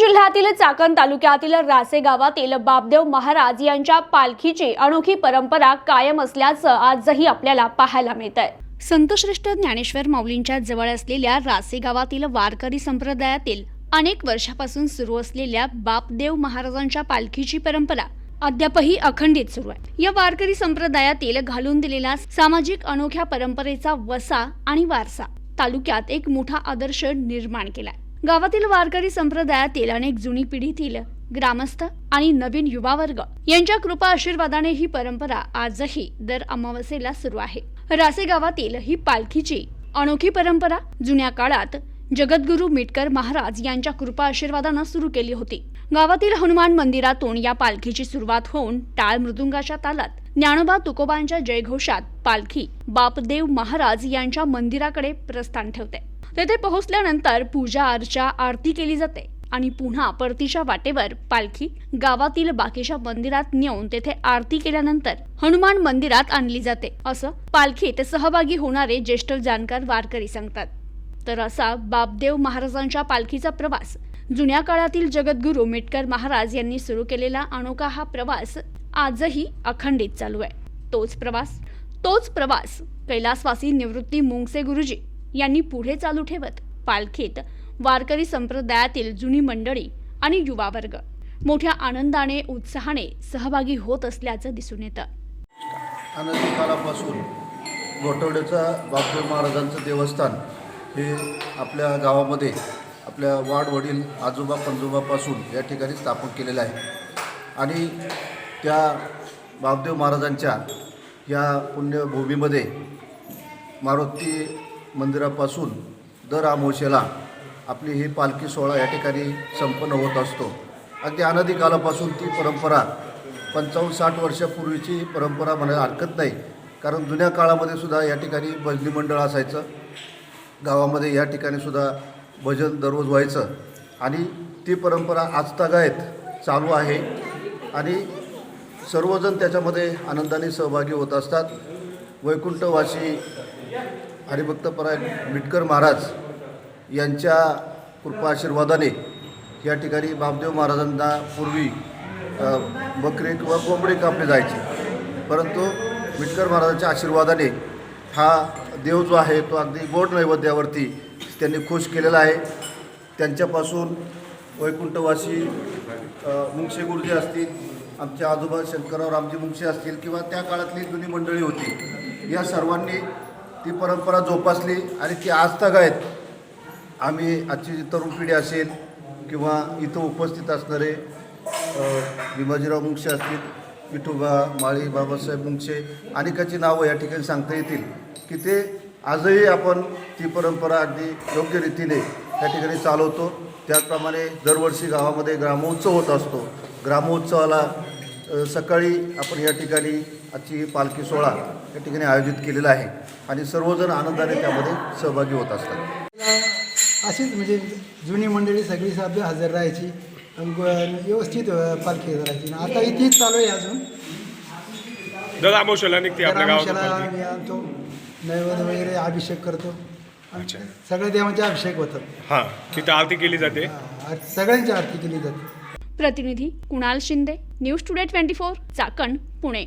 जिल्ह्यातील चाकण तालुक्यातील रासे गावातील बाबदेव महाराज यांच्या पालखीची अनोखी परंपरा कायम असल्याचं आजही आपल्याला पाहायला मिळत आहे संतश्रेष्ठ ज्ञानेश्वर माऊलींच्या जवळ असलेल्या रासे गावातील वारकरी संप्रदायातील अनेक वर्षापासून सुरू असलेल्या बापदेव महाराजांच्या पालखीची परंपरा अद्यापही अखंडित सुरू आहे. या वारकरी संप्रदायातील घालून दिलेला सामाजिक अनोख्या परंपरेचा वसा आणि वारसा तालुक्यात एक मोठा आदर्श निर्माण केलाय. गावातील वारकरी संप्रदायातील अनेक जुनी पिढीतील ग्रामस्थ आणि नवीन युवा वर्ग यांच्या कृपा आशीर्वादाने ही परंपरा आजही दर अमावस्येला सुरू आहे. रासे गावातील ही पालखीची अनोखी परंपरा जुन्या काळात जगद्गुरू मिटकर महाराज यांच्या कृपा आशीर्वादानं सुरू केली होती. गावातील हनुमान मंदिरातून या पालखीची सुरुवात होऊन टाळ मृदुंगाच्या तालात ज्ञानोबा तुकोबांच्या जयघोषात पालखी बापदेव महाराज यांच्या मंदिराकडे प्रस्थान ठेवते. तेथे पोहोचल्यानंतर पूजा अर्चा आरती केली जाते आणि पुन्हा परतीच्या वाटेवर पालखी गावातील बाकीच्या मंदिरात नेऊन तेथे आरती केल्यानंतर हनुमान मंदिरात आणली जाते. असं पालखीत सहभागी होणारे ज्येष्ठ जाणकार वारकरी सांगतात. तर असा बापदेव महाराजांच्या पालखीचा प्रवास जुन्या काळातील जगद्गुरू मेटकर महाराज यांनी सुरू केलेला अनोखा हा प्रवास आजही अखंडित चालू आहे. तोच प्रवास तोच प्रवास कैलासवासी निवृत्ती मुंगसे गुरुजी यांनी पुढे चालू ठेवत पालखीत वारकरी संप्रदायातील जुनी मंडळी आणि युवा वर्ग मोठ्या आनंदाने उत्साहाने सहभागी होत असल्याचं दिसून येतं. अनादी काळापासून गोठवड्याचा बापदेव महाराजांचं देवस्थान हे आपल्या गावामध्ये आपल्या वाडवडील आजोबा पंजोबापासून या ठिकाणी स्थापन केलेलं आहे. आणि त्या बापदेव महाराजांच्या या पुण्यभूमीमध्ये मारुती मंदिरापासून दर आमोशेला आपली ही पालखी सोहळा या ठिकाणी संपन्न होत असतो. अगदी अनादी कालापासून ती परंपरा पंचावन्न साठ वर्षापूर्वीची परंपरा म्हणायला हरकत नाही. कारण जुन्या काळामध्ये सुद्धा या ठिकाणी भजनी मंडळ असायचं. गावामध्ये या ठिकाणी सुद्धा भजन दररोज व्हायचं. आणि ती परंपरा आजतागायत चालू आहे. आणि सर्वजण त्याच्यामध्ये आनंदाने सहभागी होत असतात. वैकुंठवासी हरिभक्तपरायण मिटकर महाराज यांच्या कृपा आशीर्वादाने या ठिकाणी बाबदेव महाराजांना पूर्वी बकरी किंवा कोंबडे कापले जायचे. परंतु मिटकर महाराजांच्या आशीर्वादाने हा देव जो आहे तो अगदी गोड नैवेद्यावरती त्यांनी खुश केलेला आहे. त्यांच्यापासून वैकुंठवासी मुंगशे गुरुजी असतील आमचे आजोबा शंकरराव रामजी मुंगशे असतील किंवा त्या काळातली जुनी मंडळी होती या सर्वांनी ती परंपरा जोपासली आणि ती आजतागायत आम्ही आजची जी तरुण पिढी असेल किंवा इथं उपस्थित असणारे अ, मुंगशे असतील विठोबा माळी बाबासाहेब मुंगशे अनेकाची नावं या ठिकाणी सांगता येतील की ते आजही आपण ती परंपरा अगदी योग्य रीतीने त्या ठिकाणी चालवतो. त्याचप्रमाणे दरवर्षी गावामध्ये ग्रामोत्सव होत असतो. ग्रामोत्सवाला सकाळी आपण या ठिकाणी आजची पालखी सोहळा या ठिकाणी आयोजित केलेला आहे आणि सर्वजण आनंदाने त्यामध्ये सहभागी होत असतात. अशीच म्हणजे जुनी मंडळी सगळी साध्य हजर राहायची व्यवस्थित पालखी राहायची आता इथेच चालू आहे अजून. निघते आपल्या आम्ही आणतो नैवेद्य वगैरे अभिषेक करतो. अच्छा. सगळ्या देवांचे अभिषेक होतात. हां तिथं आरती केली जाते. हा, सगळ्यांची आरती केली जाते. प्रतिनिधी Kunal Shinde news today twenty four Chakan Pune.